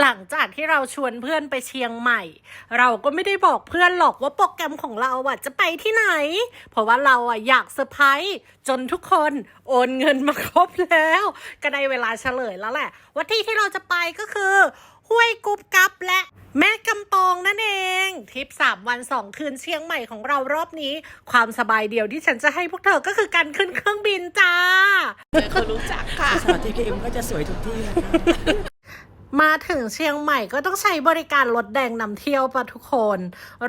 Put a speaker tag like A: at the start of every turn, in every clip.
A: หลังจากที่เราชวนเพื่อนไปเชียงใหม่ เราก็ไม่ได้บอกเพื่อนหรอกว่าโปรแกรมของเราอะจะไปที่ไหน เพราะว่าเราอะอยากเซอร์ไพรส์จนทุกคนโอนเงินมาครบแล้ว ก็ได้เวลาเฉลยแล้วแหละว่าที่ที่เราจะไปก็คือห้วยกุบกับและแม่กำปองนั่นเอง ทริปสามวันสองคืนเชียงใหม่ของเรารอบนี้ ความสบายเดียวที่ฉันจะให้พวกเธอก็คือการขึ้นเครื่องบินจ้า
B: เจอคนรู้จักค่ะสวัสดีพีเอ็มก็จะสวยทุกที่เลยค่ะ
A: มาถึงเชียงใหม่ก็ต้องใช้บริการรถแดงนำเที่ยวปะทุกคน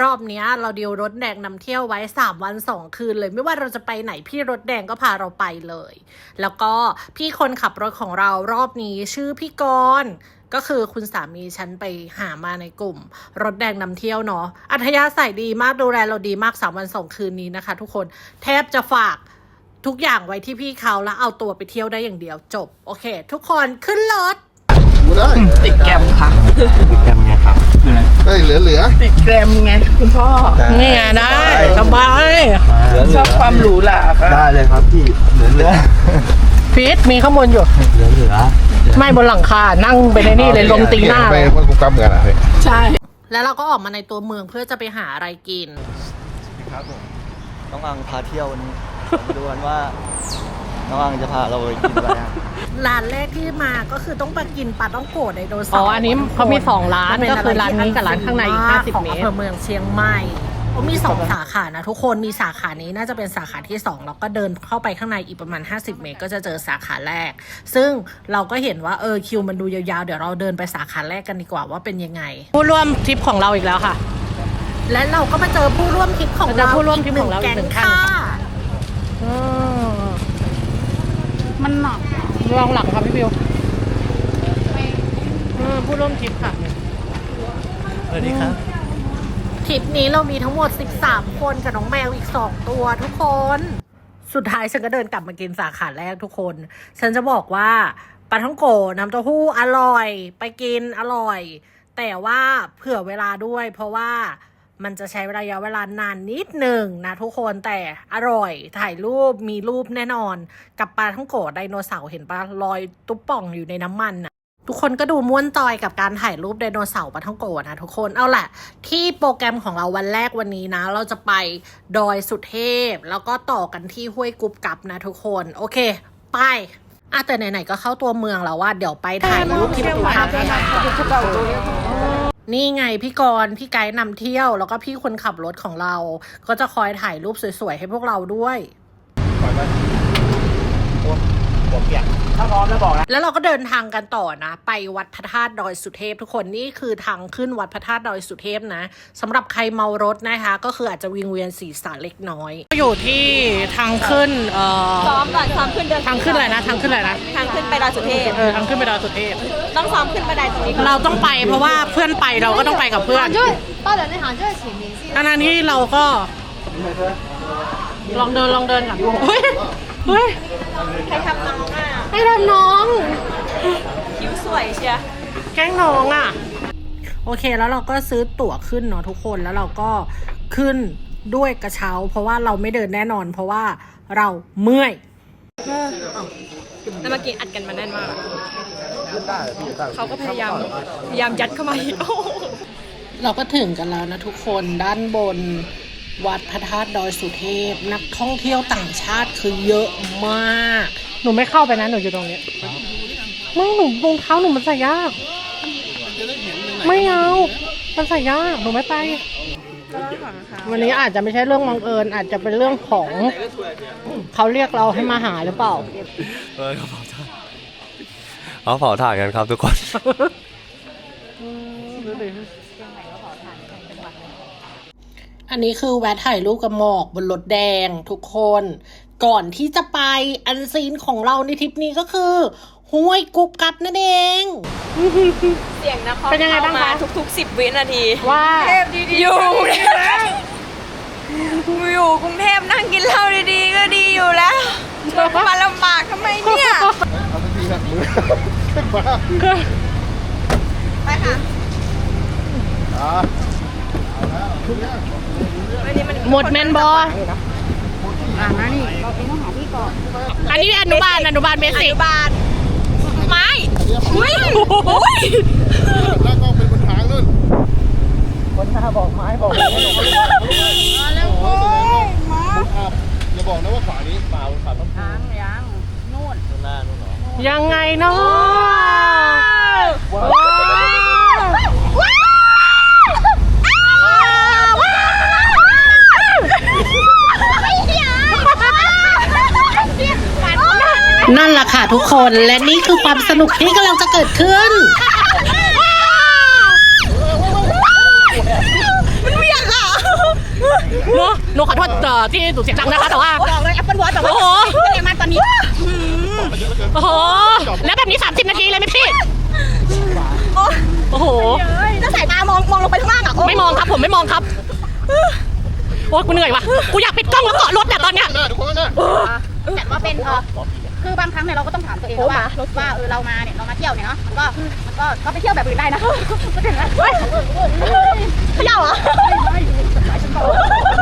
A: รอบนี้เราดีลรถแดงนำเที่ยวไว้ 3 วัน 2 คืนเลย ไม่ว่าเราจะไปไหนพี่รถแดงก็พาเราไปเลย แล้วก็พี่คนขับรถของเรารอบนี้ชื่อพี่กรณ์ก็คือคุณสามีฉันไปหามาในกลุ่ม รถแดงนำเที่ยวเนาะอัธยาศัยดีมากดูแลเราดีมาก 3 วัน 2 คืนนี้นะคะ ทุกคนแทบจะฝากทุกอย่างไว้ที่พี่เขาแล้วเอาตัวไปเที่ยวได้อย่างเดียวจบ โอเค ทุกคนขึ้นรถ
C: ได้
B: ติดแกรมค่ะ
D: แกมไงครับ
C: เฮ้ยเหลือเหลือ
B: ติดแกรมไงคุณพ่อ
A: นี่ไงได้สบาย
B: ชอบความหรูหราค่ะ
D: ได้เลยครับพี่เหลือเหลือ
A: พีทมีข้างบนอยู่
D: เหลือเหลือ
A: ไม่บนหลังคานั่งไปในนี่เลยลมตีหน้า
C: ไป
A: เลย
C: มันกูกำเหมือนอะไร
B: ใช่
A: แล้วเราก็ออกมาในตัวเมืองเพื่อจะไปหาอะไรกิน
D: ครับผมน้องอังพาเที่ยววันนี้มาดูกันว่า น้องอังจะพาเราไปกินอะไรอะ
A: ร้านแรกที่มาก็คือต้องไปกินปลาต้องโกะไดโนเสาร์
E: อ๋ออันนี้เขามีสองร้าน
A: มัเป็
E: ก็คือร้านนี้กับร้านข้างในอีก
A: ข
E: 50
A: อง
E: เม
A: อำ
E: ต
A: เภ
E: ร
A: อเมืองเชียงใหม่เขามีสองสาขานะทุกคนมีสาขานี้น่าจะเป็นสาขาที่สองแล้วก็เดินเข้าไปข้างในอีกประมาณ 50 เมตร ก็จะเจอสาขาแรก ซึ่งเราก็เห็นว่าเออคิวมันดูยาวๆ เดี๋ยวเราเดินไปสาขาแรกกันดีกว่าว่าเป็นยังไง
E: ผู้ร่วมทริปของเราอีกแล้วค่ะ
A: และเราก็มาเจอผู้ร่วมทริปของ
E: เราเจ
A: เรา
E: อผู้ร่วมทริปของเราอี
A: แก๊
E: กหนึ่ง
A: ง
E: ท่าน
A: ค่ะ
E: อืม
B: มันหนัก
E: ลองหลังครับพี่บิวอืมผู้ร่วมทริปค่ะ
D: สวัสดีครับ
A: ทริปนี้เรามีทั้งหมด 13 คนกับน้องแมวอีก 2 ตัวทุกคน สุดท้ายฉันก็เดินกลับมากินสาขาแรกทุกคน ฉันจะบอกว่าปลาท่องโกน้ำเต้าหู้อร่อย ไปกินอร่อย แต่ว่าเผื่อเวลาด้วยเพราะว่า มันจะใช้ระยะเวลานานนิดหนึ่งนะทุกคนแต่อร่อยถ่ายรูปมีรูปแน่นอน กับปลาท่องโกไดโนเสาร์เห็นปะลอยตุ๊บป่องอยู่ในน้ำมันน่ะทุกคนก็ดูม่วนจอยกับการถ่ายรูปไดโนเสาร์ปลาท่องโกะนะทุกคนเอาแหละ ที่โปรแกรมของเราวันแรกวันนี้นะ เราจะไปดอยสุเทพ แล้วก็ต่อกันที่ห้วยกุบกับนะทุกคน โอเค ไปอะแต่ไหนๆก็เข้าตัวเมืองแล้วว่าเดี๋ยวไปถ่ายรูปที่ประตูท่าแพ นี่ไงพี่กรณ์พี่ไกด์นำเที่ยว แล้วก็พี่คนขับรถของเรา ก็จะคอยถ่ายรูปสวยๆให้พวกเราด้วย แล้วเราก็เดินทางกันต่อนะ ไปวัดพระธาตุดอยสุเทพทุกคนนี่คือทางขึ้นวัดพระธาตุดอยสุเทพนะสำหรับใครเมารถนะคะ ก็คืออาจจะวิงเวียนศีรษะเล็กน้อย
E: อยู่ที่ทางขึ้น เอ่อ
F: ซ้อมก่อนซ้อมขึ้นเดิน
E: ทางขึ้นอะไรนะ ทางขึ้นอะไรนะ
F: ทางขึ้นไปดอยสุเทพ
E: เออ ทางขึ้นไปดอยสุเทพ
F: ต้องซ้อมขึ้นบันไดตรงนี้ก่อน
E: เราต้องไปเพราะว่าเพื่อนไปเราก็ต้องไปกับเพื่อน
G: 就会到了那行就会请明星。
E: ทั้งนั้นที่เราก็ ลองเดินลองเดินก่อนเฮ้ย เฮ้ย
F: ใครทำน้องอ่ะ
E: ให้ทำน้อง
F: คิ้วสวยเชียร์
E: แกล้งน้องอะ
A: โอเคแล้วเราก็ซื้อตั๋วขึ้นเนาะทุกคนแล้วเราก็ขึ้นด้วยกระเช้า เพราะว่าเราไม่เดินแน่นอน เพราะว่าเราเมื่อย
F: แล้วเมื่อกี้อัดกันมาแน่นมากเขาก็พยายามพยายามยัดเข้ามาอีกโอ้โห
A: เราก็ถึงกันแล้วนะทุกคนด้านบนวัดพระธาตุดอยสุเทพ นักท่องเที่ยวต่างชาติคือเยอะมาก
E: หนูไม่เข้าไปนะหนูอยู่ตรงนี้ไม่หนูรองเท้าหนูมันใส่ยาก ไม่เอามันใส่ยากหนูไม่ไป วันนี้อาจจะไม่ใช่เรื่องบังเอิญอาจจะเป็นเรื่องของเขาเรียกเราให้มาหาหรือเปล่า
D: เออเขาเผาถ่านเขาเผาถ่านกันครับทุกคน
A: อันนี้คือแวะถ่ายรูปกับหมอกบนรถแดงทุกคน ก่อนที่จะไปอันซีนของเราในทริปนี้ก็คือห้วยกุบกับนั่นเอง
F: เสียงนะคร
E: เป็นยังไงบ้างคะ
F: ทุกๆสิบวินาที
E: ว่า
F: อยู่อยู่กรุงเทพนั่งกินเหล้าดีๆ ก็ดีอยู่แล้วชวนมาลำบากทำไมเนี่ย
C: เอาสักทีนะมือ ขึ้นมา
F: ไปค่ะ
C: อ่า
E: หมดแมนบออัน อ่ามานี่
B: เราเป็นต้
E: องหาพี่ก่อนอันนี้อนุบาลอนุบาลเบสิก
F: บานไม้อุ้ยแล้วก็เป็น
C: บนทางนู่นคนหน้าบอกไม้บอกไม้มาแล้วโอ้ยมา
H: อย่าบอกนะว่าขวานี้เปล่าขวาต้อง
B: ทางยังนู่นข้าง
C: หน้านู่นเหรอ
A: ยังไงเนาะว้าว นั่นแหละค่ะทุกคนและนี่คือความสนุกที่กำลังจะเกิดขึ้นหนูหนูขอโทษเอ่อที่หนูเสียงดังนะคะ แต่ว่า
B: บอกเลยแอปเปิลวอทแบบ
A: โอ้
B: ว่า
A: โห
B: เรียกมาตอนนี้
A: โอ้โห แล้วแบบนี้ 30 นาทีเลยไหมพี่ โอ้โห
F: ถ้าสายตามองมองลงไปข้างล่างอะ
A: ไม่มองครับผมไม่มองครับ โอ้ยกูเหนื่อยว่ะ กูอยากปิดกล้องแล้วเกาะรถเนี่ยตอนเนี้ย
H: หน้าทุกคนหน้า
B: แต่ว่าเป็นเออ คือบางครั้งเนี่ยเราก็ต้องถามตัวเองว่าว่าเออเรามาเนี่ยเรามาเที่ยวเนี่ยเนาะมันก็มันก็ก็ไปเที่ยวแบบอื่นได้นะก็ถึงแล้วเฮ้ย
F: เขย่าเหรอ
B: ไม่เท่าไหร่ไ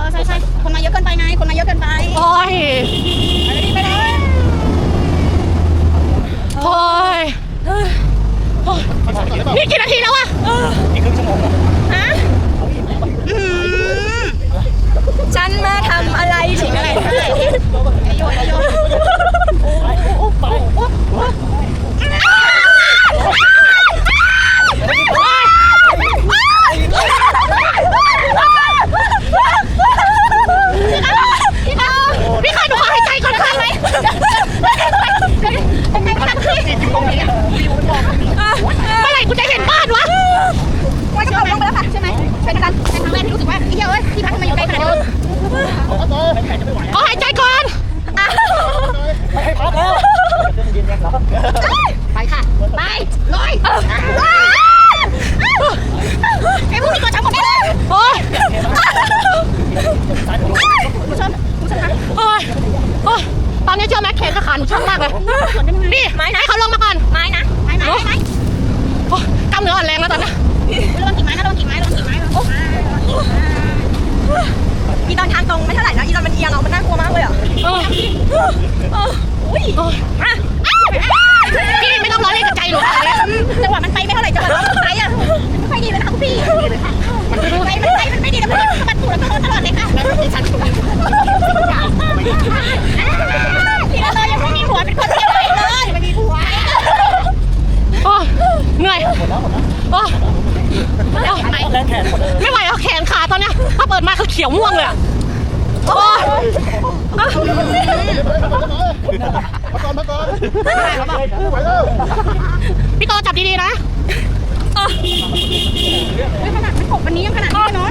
B: ออใช่ใช่คนมาเยอะเกินไปไงคนมาเยอะเกินไป
A: โอ้ย
B: ไปเลย
A: โอ้ยโอ้ยนี่กี่นาทีแล้วอะ
C: อีกครึ่งชั่วโมงเหรอ
F: ฮะอืมฉันมาทำอะไรถึงอะไร
B: โยนโยน
A: พี่ค่ะหนูขอหายใจก่อนค่ะไหมเมื่อไหร่กูจะเห็นบ้านวะ
B: ว่าจะลงไปแล้วค่ะใช่ไหมเป็นการเป็นครั้งแรกที่รู้สึกว่าเฮ้ยเอ้ยที่พักทำไมอยู่ไกลขนาดนี้
A: ขอหายใจก่อน
C: ให้พักแล้วเย็นๆเหรอ
B: ไปค่ะไปลอยไอ้พวกนี้ก็ช้ำหมดเลย
A: โอ้ยโอ้ยโอ้ยตอนนี้เชื่อไหมแขนกับขาหนูช่างมากเลย นี่ไหนไหนเขาลงมาก่อน
B: ไม้นะ ไม้ไม้ไม้
A: โอ้ยกล้ามเนื้ออ่อนแรงแล้วตอนนี้
B: ระวังกิ่งไม้นะระวังกิ่งไม้ระวังกิ่งไม้โอ้
F: อีตอนทางตรงไม่เท่าไหร่นะอีตอนมันเอียงเอามันน่ากลัวมากเลยอะ
A: เออ
F: อุ้ย
A: โอ้ย
F: อะ
A: พี่ไม่ต้องร้องเล่นกับใจหนูขนาดนี้
B: จังหวะมันไปไม่เท่าไหร่จังหวะมันไปอะไม่ค่อยดีเลยนะคะพี่มันไปมันไปมันไม่ดีนะมันมันถูกแล้วก็ตลอดเลยค่ะฉันถูกพี่เรายังไม่มีหัวเป็นคนเดียวเลยไม่มีหัว
A: โอ้ยเหนื่อยโอ้ยโอ้ย
C: แรงแขนหมดเลย
A: ไม่ไหวแล้วแขนขาตอนเนี้ยถ้าเปิดมาคือเขียวม่วงเลยอะโอ้ย
H: มาก่อนมาก่อนไปแล้ว
A: พี่โตจับดีๆนะ
B: เฮ้ยขนาดไม่ตกวันนี้ยังขนาดนี้เลยเนาะ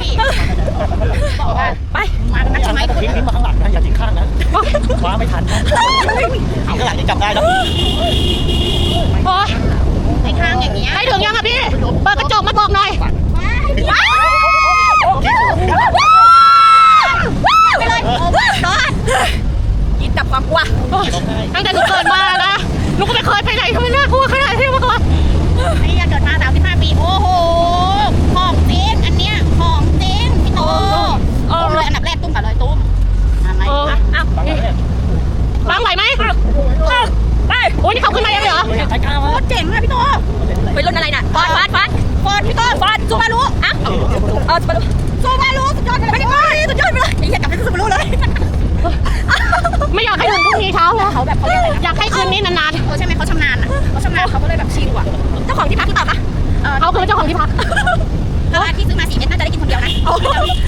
B: พี่บอกว่าไปมากันนะใช่ไหม
I: ทิ้งทิ้งมาข้างหลังนะอย่าทิ้งข้างนะคว้าไม่ทันนะเอาข้างหลังจะจับได้แล้ว
B: โอ้ย ไอ้ข้างอย่างเงี้ย
A: ไปถึงยังอะพี่ เปิดกระจกมาบอกหน่อย
B: ไปเลยโอ้ยนอนกินดับความกลัว
A: ตั้งแต่หนูเกิดมานะหนูก็ไม่เคยไปไหนทำไมน่ากลัวขนาดนี้มาก่อน
B: ไอ้ยังเกิดมา35ปี โอ้โห ของจริงอันเนี้ย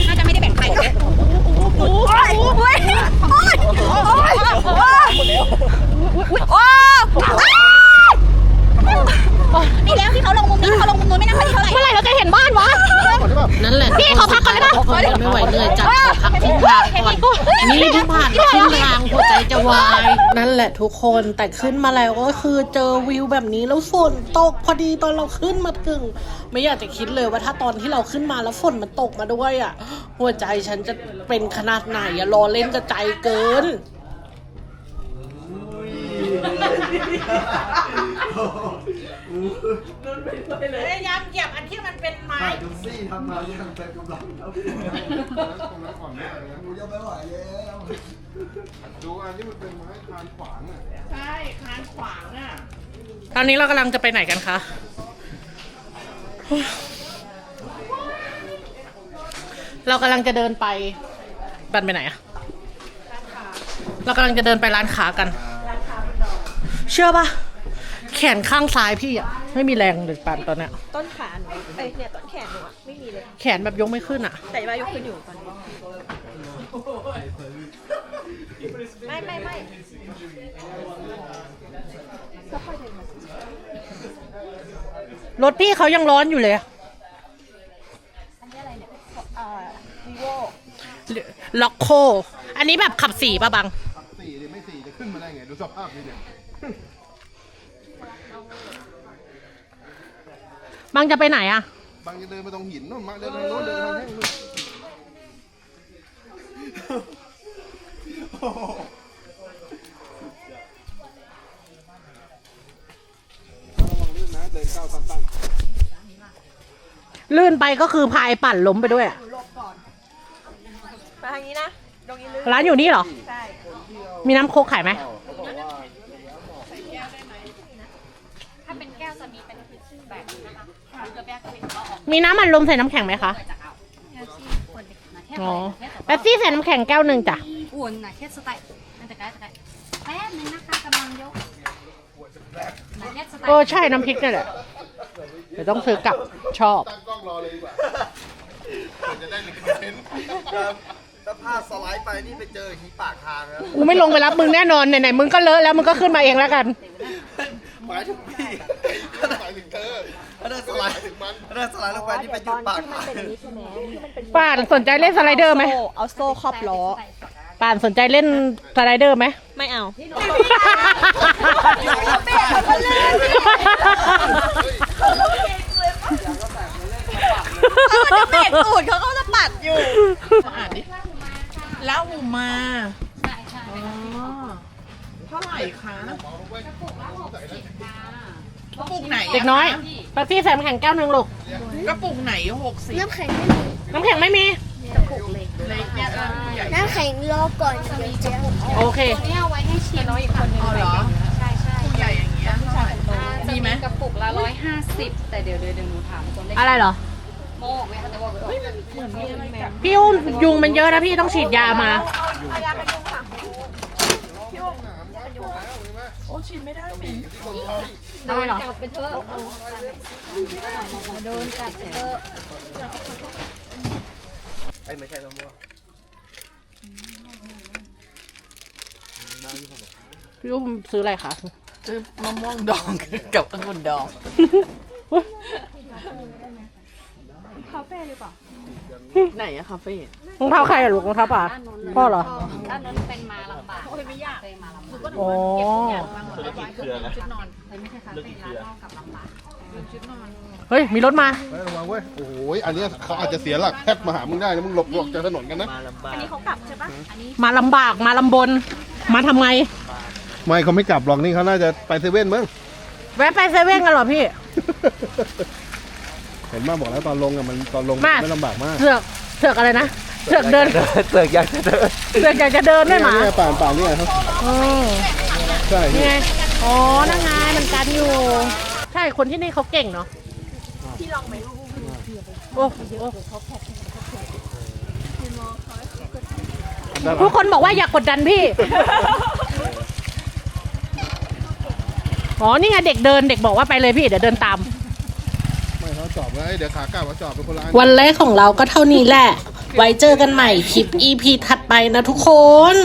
B: น่าจะไม่ได้แบ่งใครโอ้ยโอ้ยโอ้ยโอ้ยโอ้ยโอ้ยนี่แล้วที่เขาลงมุมนี้เขาลงมุมนู้นไม่น่าพอดีเท่าไหร่
A: เมื่อไหร่เราจะเห็นบ้านวะ นั่นแหละพี่ขอพักก่อนได้ปะ
J: ไม่ไหวเหนื่อยจัดขอพักทิ้งทางก่อนนี่เพิ่งผ่านครึ่งทางหัวใจจะวายนั่นแหละทุกคนแต่ขึ้นมาแล้วก็คือเจอวิวแบบนี้แล้วฝนตกพอดีตอนเราขึ้นมาถึง ไม่อยากจะคิดเลยว่าถ้าตอนที่เราขึ้นมาแล้วฝนมันตกมาด้วยอะ หัวใจฉันจะเป็นขนาดไหนอะรอเล่นจะใจเกิน พยายามเหยียบอันที่มันเป็นไม้
C: ดูซี่ทำมาอย่างเต็มกำลังแล้วตรงนั้นก่อนเนี่ยกูยังไม่ไหวแล้วดูอันนี้มันเป็นไม้คานขวางอะ
A: ตอนนี้เรากำลังจะไปไหนกันคะ เรากำลังจะเดินไปบันไปไหนอะเรากำลังจะเดินไปร้านค้ากัน เชื่อปะ แขนข้างซ้ายพี่อะไม่มีแรงเลยปันตอนเนี้ย
F: ต้นขาหนูเอ้ยเนี่ยต้นแขนหนูอะไม่มีเลย
A: แขนแบบยกไม่ขึ้นอะ
F: แต่ว่ายกขึ้นอยู่ตอนนี้ ไม่ไม่ไม่
A: รถพี่เขายังร้อนอยู่เลย
F: วีโว
A: ล็อกโค อันนี้แบบขับสี่ป่ะบัง
C: สี่ดิไม่สี่จะขึ้นมาได้ไง ดูสภาพนี่เนี่ย
A: บังจะไปไหนอะ
C: บางจะเดินไปตรงหินนู่นมาเดินทางโน้นเดินทางแห้งนู่นระวังลื่นนะเดินก้าวตั้ง
A: ลื่นไปก็คือพายปั่นล้มไปด้วยอะ
F: มาทางนี้นะ ตรงนี้ลึก
A: ร้านอยู่นี่เหรอ
F: ใช่
A: มีน้ำโคกขายไหม
B: ถ้าเป็นแก้วจะมีเป็นแบบนี้นะคะ คือกระแบกก็เป็นก็ออก
A: มีน้ำมันลมใส่น้ำแข็งไหมคะ
B: แค่ที่คนเด็กนะแค่
A: อ๋อ
B: แค่
A: แป๊บซี่ใส่น้ำแข็งแก้วหนึ่งจ้ะ
B: อุ่นนะแค่สไตล์นั่นแต่ไกลแต่ไกลแป๊บนึงนะคะกำลังยกนะแค่สไต
A: เออ
B: ล์
A: ใช่น้ำพริกนี่แหละเดี๋ยวต้องซื้อกลับชอบ
C: ตั้งกล้องรอเลยดีกว่าจะได้ในคอนเทนต์
I: ถ้าพลาดสไลด์ไปนี่ไปเจอที่ปากทางแล้ว
A: กูไม่ลงไปรับมึงแน่นอนไหนๆมึงก็เลอะแล้วมึงก็ขึ้นมาเองแล้วกัน
I: หมายถึงพี่
C: หมายถึงเธอ
I: ถ้าเดินสไลด์ถ้าเดินสไลด์ลงไปนี่ไปหยุดปากทาง
A: ป่านสนใจเล่นสไลเดอร์ไหม
F: โซ่เอาโซ่ครอบล้อ
A: ป่านสนใจเล่นสไลเดอร์ไหม
F: ไม่เอาจะเบรกตูดเขาก็จะปัดอยู่
J: แล้วหูมา
B: ใช่ใช่
J: เท่าไหร่คะ
F: กระปุกไหน
A: เด็กน้อยแป๊บซี่ใส่น้ำแข็งแก้วหนึ่งลูก
J: กระปุกไหนหกสิบ
G: น้ำแข็ง
A: น้ำแข็งไม่มี
J: เล็กเนี่ยเออใหญ่
G: น้ำแข็งรอก่อนเดี๋ยวจะ
A: โอเค
B: ตัวนี้เอาไว้ให้ชิมน้อยอีกคนนึง
J: เอาเหรอ
B: ใช่ใช่
J: ใหญ่อย่างเงี้ยเท่าไหร่
B: มีไหมกระปุกละร้อยห้าสิบแต่เดี๋ยวเดี๋ยวเดี๋ยวหนูถามคนได้
A: อะไรเหรอ
B: โมกไหมคะแต่ว่าเหมือนมีอะไรแบบ
A: พี่อุ้มยุงมันเยอะนะพี่ต้องฉีดยามา ได้เหรอ
B: จับไปเถอะโดนกัดเถอะ
I: ไอ้ยไม่ใช่มะม่วง
A: พี่อุ้มซื้ออะไรคะ
J: ซื้อมะม่วงดองกับองุ่นดอง ไหนอะคาเฟ่
A: รองเท้าใครอะลูกรองเท้าป่าพ่อเหรอ
K: ด้านนั้นเป็นมาลำบากโอ้ยไม่ยากเป็นมาลำบาก
A: อ๋อ
D: เครือนะ
K: ชุดนอนเฮ้ยไม่ใช่คาเฟ่ร้านนอกกับลำบากชุดนอน
A: เฮ้ย มีรถมา
C: เฮ้ยระวังเว้ย โอ้โหอันเนี้ยเขาอาจจะเสียหลักแทบมาหามึงได้นะมึงหลบหลบจากถนนกันนะ
D: มาลำบาก
K: อันนี้เขากลับใช่ปะอันนี้
A: มาลำบากมาลำบน มาทำไง
C: ไม่เขาไม่กลับหรอกนี่เขาน่าจะไปเซเว่นมั้ง
A: แวะไปเซเว่นกันเหรอพี่
C: เห็นมาบอกแล้วตอนลงอะมันตอนลง
A: มา
C: ไม่ลำบากมาก
A: เสือกเสือกอะไรนะเสือกเดิน
D: เสือกอยากจะเดิน
A: เสือกอยากจะเดินด้วยหมา
C: เนี่ยป่านป่านเนี่ยครับ
A: อืม
C: ใช่
A: นี่
C: นี่
A: ไงอ๋อนั่งไงมันกันอยู่ใช่คนที่นี่เขาเก่งเนาะที่ลองไหมโอ้โอ้ทุกคนบอกว่าอย่ากกดดันพี่ อ๋อ นี่ไงเด็กเดินเด็กบอกว่าไปเลยพี่ เดี๋ยวเดินตาม
C: ไม่เขา จอบไว้เดี๋ยวขากลับมาจอบเป็นคนละอัน
L: วันแรกของเราก็เท่านี้แหละ ไว้เจอกันใหม่คลิป EP ถัดไปนะทุกคน